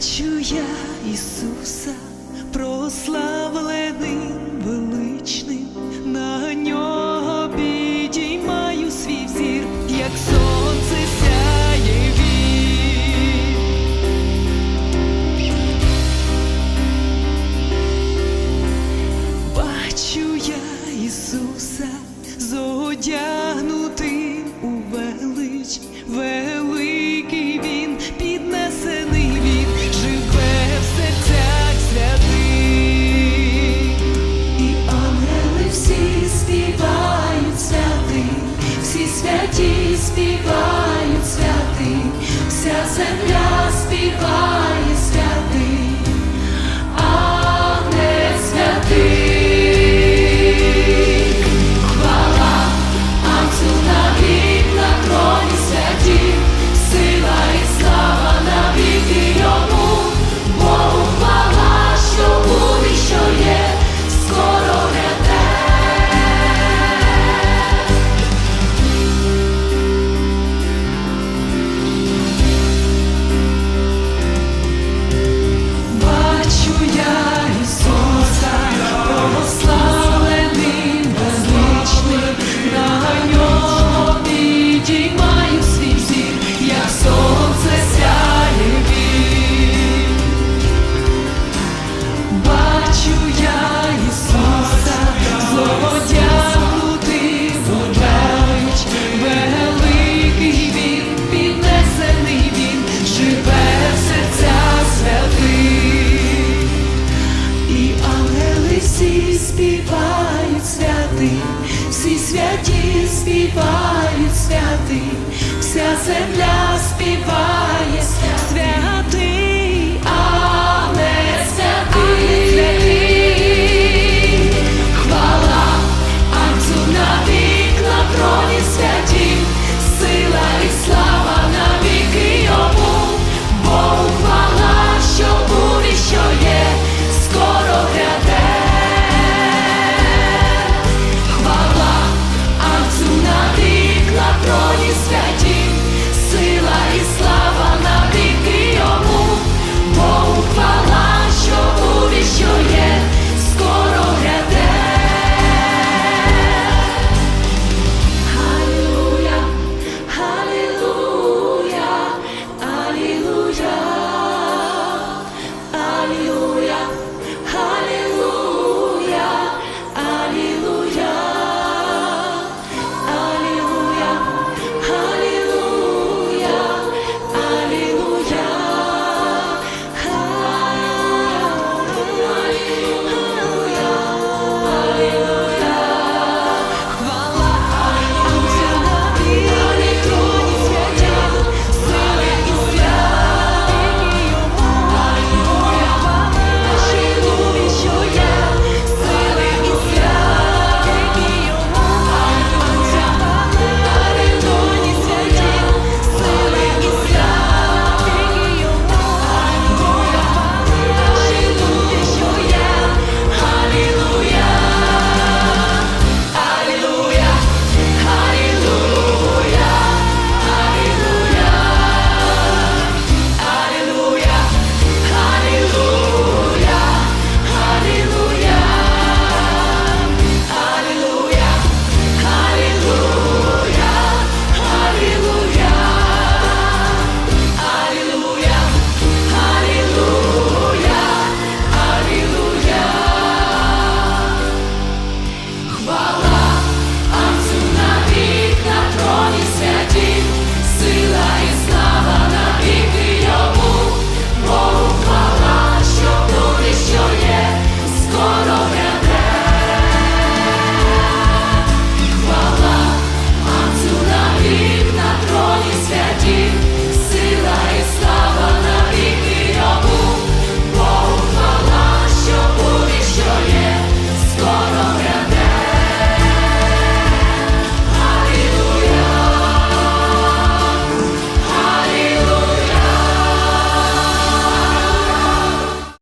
Бачу я Ісуса, прославленим величним, на нього підіймаю свій взір, як сонце сяє він. Бачу я Ісуса, зодягнутим у велич. велич Yeah. співають святи, вся земля.